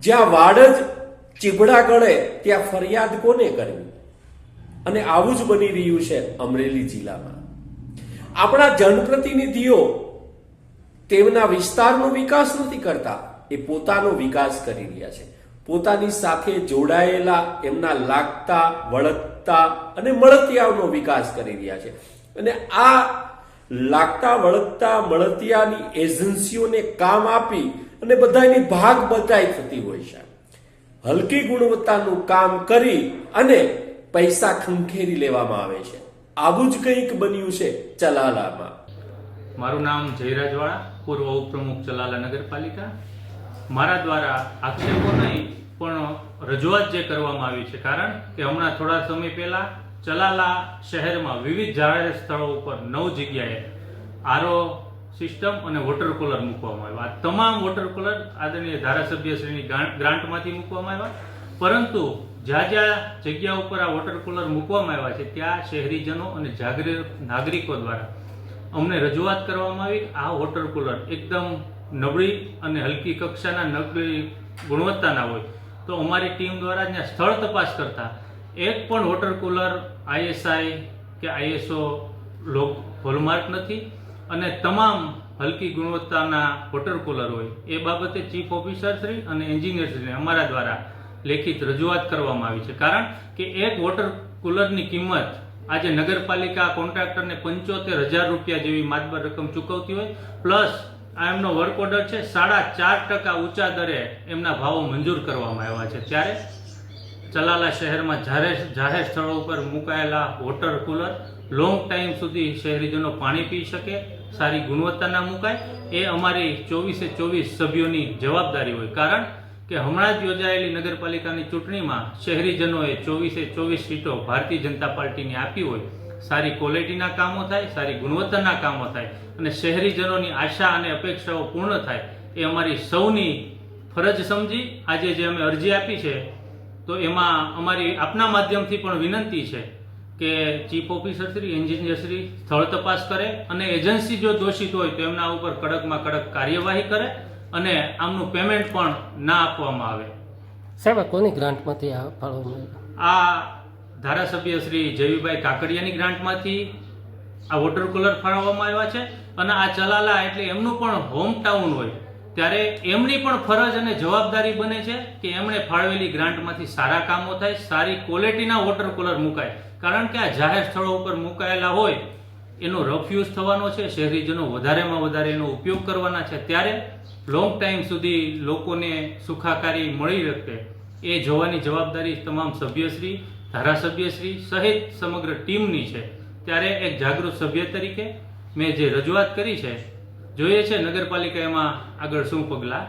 જ્યાં વાડ જ ચીભડા ગળે, ત્યાં ફરિયાદ કોને કરવી? અને આવું જ બની રહ્યું છે અમરેલી જિલ્લામાં. આપણા જનપ્રતિનિધિઓ તેમના વિસ્તારનો વિકાસ નથી કરતા, એ પોતાનો વિકાસ કરી રહ્યા છે. પોતાની સાથે જોડાયેલા, એમના લાગતા, વળગતા અને મળતિયાઓનો વિકાસ કરી રહ્યા છે. અને આ લાગતા, વળગતા, મળતિયાની એજન્સીઓને કામ આપી અને બધાની ભાગ બચાઈ થતી હોય છે. હલકી ગુણવત્તાનું કામ કરી અને પૈસા ખંખેરી લેવામાં આવે છે. આવું જ કંઈક બન્યું છે ચલાલામાં. મારું નામ જયરાજવાળા, પૂર્વ ઉપપ્રમુખ ચલાલા નગરપાલિકા. મારા દ્વારા આક્ષેપો નહીં, પણ રજૂઆત જે કરવામાં આવી છે, કારણ કે હમણાં થોડા સમય પહેલા ચલાલા શહેરમાં વિવિધ જાહેર સ્થળો ઉપર નવ જગ્યાએ આરઓ સિસ્ટમ અને વોટર કુલર મૂકવામાં આવ્યા. આ તમામ વોટર કુલર આદરણીય ધારાસભ્યશ્રીની ગ્રાન્ટ- ગ્રાન્ટમાંથી મૂકવામાં આવ્યા. પરંતુ જ્યાં જ્યાં જગ્યા ઉપર આ વોટર કુલર મૂકવામાં આવ્યા છે, ત્યાં શહેરીજનો અને જાગૃત નાગરિકો દ્વારા અમને રજૂઆત કરવામાં આવી. આ વોટર કુલર એકદમ નબળી અને હલકી કક્ષાના નબળી ગુણવત્તાના હોય. તો અમારી ટીમ દ્વારા ત્યાં સ્થળ તપાસ કરતા એક પણ વોટર કુલર આઈએસઆઈ કે આઈએસઓ લોક હોલમાર્ક નથી. અને તમામ હલકી ગુણવત્તાના વોટર કુલર હોય, એ બાબતે ચીફ ઓફિસર શ્રી અને એન્જિનિયર શ્રી અમારા દ્વારા લેખિત રજૂઆત કરવામાં આવી છે. કારણ કે એક વોટર કુલરની કિંમત આજે નગરપાલિકા કોન્ટ્રાક્ટરને પંચોતેર હજાર રૂપિયા જેવી માતબર રકમ ચૂકવતી હોય, પ્લસ આ એમનો વર્ક ઓર્ડર છે, સાડા ચાર ટકા ઊંચા દરે એમના ભાવો મંજૂર કરવામાં આવ્યા છે. ત્યારે ચલાલા શહેરમાં જાહેર જાહેર સ્થળો ઉપર મુકાયેલા વોટર કુલર લોંગ ટાઈમ સુધી શહેરીજનો પાણી પી શકે સારી ગુણવત્તાના મુકાય, એ અમારી ચોવીસે ચોવીસ સભ્યોની જવાબદારી હોય. કારણ કે હમણાં જ યોજાયેલી નગરપાલિકાની ચૂંટણીમાં શહેરીજનોએ ચોવીસે ચોવીસ સીટો ભારતીય જનતા પાર્ટીને આપી હોય. સારી ક્વોલિટીના કામો થાય, સારી ગુણવત્તાના કામો થાય અને શહેરીજનોની આશા અને અપેક્ષાઓ પૂર્ણ થાય, એ અમારી સૌની ફરજ સમજી. આજે જે અમે અરજી આપી છે, તો એમાં અમારી આપના માધ્યમથી પણ વિનંતી છે કે chief officer Shri engineer Shri સ્થળ તપાસ કરે અને એજન્સી જો દોષિત હોય તો એમના ઉપર કડકમાં કડક કાર્યવાહી કરે અને આમનું પેમેન્ટ પણ ના આપવામાં આવે. સાહેબ કોની ગ્રાન્ટમાંથી આ આ ધારાસભ્ય શ્રી જયવીભાઈ કાકડિયાની ગ્રાન્ટમાંથી આ વોટર કુલર ફાળવવામાં આવ્યા છે અને આ ચલાલા એટલે એમનું પણ હોમ ટાઉન હોય. ત્યારે એમની પણ ફરજ અને જવાબદારી બને છે કે એમણે ફાળવેલી ગ્રાન્ટમાંથી સારા કામો થાય સારી ક્વોલિટીના વોટર કુલર મુકાય. કારણ કે આ જાહેર સ્થળો ઉપર મુકાયેલા હોય, એનો રફ યુઝ થવાનો છે, શહેરીજનો વધારેમાં વધારે એનો ઉપયોગ કરવાના છે. ત્યારે લોંગ ટાઈમ સુધી લોકોને સુખાકારી મળી શકે એ જોવાની જવાબદારી તમામ સભ્યશ્રી, ધારાસભ્યશ્રી સહિત સમગ્ર ટીમની છે. ત્યારે એક જાગૃત સભ્ય તરીકે મેં જે રજૂઆત કરી છે, જોઈએ છે નગરપાલિકા એમાં આગળ શું પગલાં